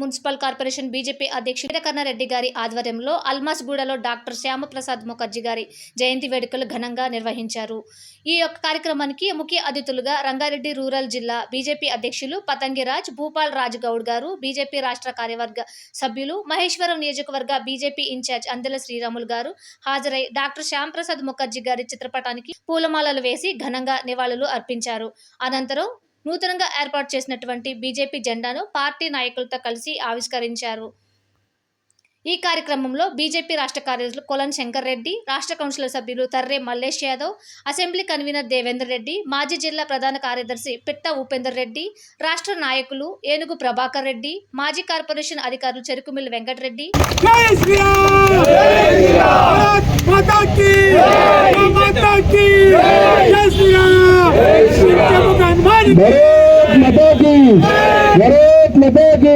Municipal corporation BJP అధ్యక్షుడు వీరకర్ణారెడ్డి గారి ఆధ్వర్యంలో అల్మాస్గూడలో డాక్టర్ శ్యామప్రసాద్ ముఖర్జీ గారి జయంతి వేడుకలు ఘనంగా నిర్వహించారు. ఈ యొక్క కార్యక్రమానికి ముఖ్య అతిథులుగా రంగారెడ్డి రూరల్ జిల్లా బీజేపీ అధ్యక్షులు పతంగిరాజ్ భూపాల్ రాజ్ గౌడ్ గారు బీజేపీ రాష్ట్ర కార్యవర్గ సభ్యులు మహేశ్వరం నియోజకవర్గ బీజేపీ ఇన్ఛార్జ్ అందెల శ్రీరాములు గారు హాజరై డాక్టర్ శ్యాంప్రసాద్ ముఖర్జీ గారి చిత్రపటానికి పూలమాలలు వేసి ఘనంగా నివాళులు అర్పించారు. అనంతరం నూతనంగా ఏర్పాటు చేసినటువంటి బీజేపీ జెండాను పార్టీ నాయకులతో కలిసి ఆవిష్కరించారు. ఈ కార్యక్రమంలో బీజేపీ రాష్ట్ర కార్యదర్శులు కొలన్ శంకర్ రెడ్డి రాష్ట్ర కౌన్సిలర్ సభ్యులు తర్రే మల్లేష్ యాదవ్ అసెంబ్లీ కన్వీనర్ దేవేందర్ రెడ్డి మాజీ జిల్లా ప్రధాన కార్యదర్శి పిట్ట ఉపేందర్ రెడ్డి రాష్ట్ర నాయకులు ఏనుగు ప్రభాకర్ రెడ్డి మాజీ కార్పొరేషన్ అధికారులు చెరుకుమిల్లి వెంకటరెడ్డి. भारत माता की भारत माता की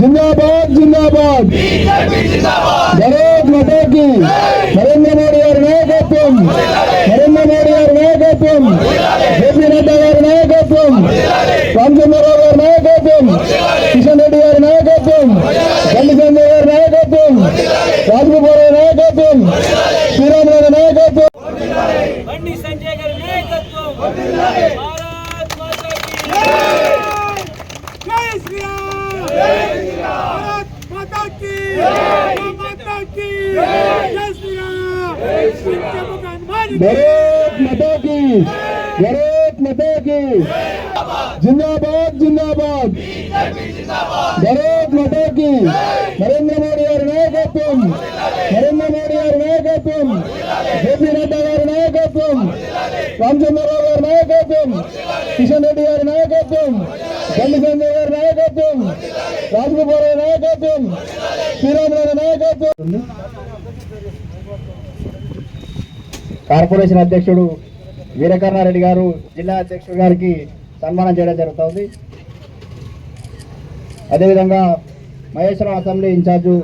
जिंदाबाद जिंदाबाद भारत माता की नरेंद्र मोदी గారి నాయకత్వం నరేంద్ర మోడీ గారి నాయకత్వం జేపీ నడ్డా గారి నాయకత్వం రామచంద్రరావు గారి నాయకత్వం కిషన్ రెడ్డి గారి నాయకత్వం గండి సంజయ్ గారి నాయకత్వం రాజగోపాల్ గారి నాయకత్వం శ్రీరాములు గారి నాయకత్వం భారత్ మాతాకి భారత్ మాతాకి జిందాబాద్ జిందాబాద్ భారత్ మాతాకి నరేంద్ర మోడీ గారి నాయకత్వం నరేంద్ర మోడీ గారి నాయకత్వం జేపీ నడ్డా గారి నాయకత్వం రామచంద్రరావు గారి నాయకత్వం కిషన్ రెడ్డి గారి నాయకత్వం బండి సంజయ్ గారి నాయకత్వం రాజగోపాల్ గారి నాయకత్వం శ్రీరామ్ గారి నాయకత్వం కార్పొరేషన్ అధ్యక్షుడు వీరకర్ణారెడ్డి గారు జిల్లా అధ్యక్షుడు గారికి సన్మానం చేయడం జరుగుతుంది. అదేవిధంగా మహేశ్వరం అసెంబ్లీ ఇన్ఛార్జు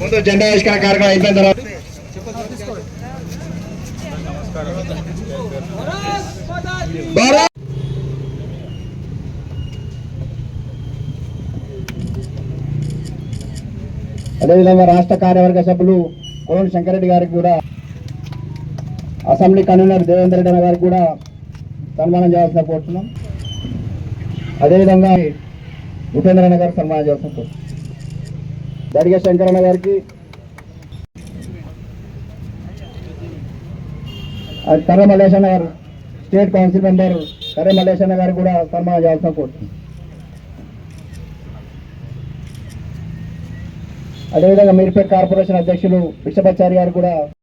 ముందు జెండా ఆవిష్కరణ కార్యక్రమం అయిపోయిన తర్వాత అదేవిధంగా రాష్ట్ర కార్యవర్గ సభ్యులు కోన శంకరెడ్డి గారికి కూడా అసెంబ్లీ కన్వీనర్ దేవేంద్ర రెడ్డి అన్న గారికి కూడా సన్మానం చేయాల్సిన కోరుతున్నాం. అదేవిధంగా ఉపేంద్ర అన్న గారికి సన్మానం చేయాల్సిన కోరుతున్నాం. దడిగ శంకరన్న గారికి అది కర్ర మల్లేశన్న గారు స్టేట్ కౌన్సిల్ మెంబర్ కర్ర మల్లేశన్న గారికి కూడా సన్మానం చేయాల్సిన కోరుతున్నాం. అదేవిధంగా మీర్పేట్ కార్పొరేషన్ అధ్యక్షులు విశ్వపచారి గారు కూడా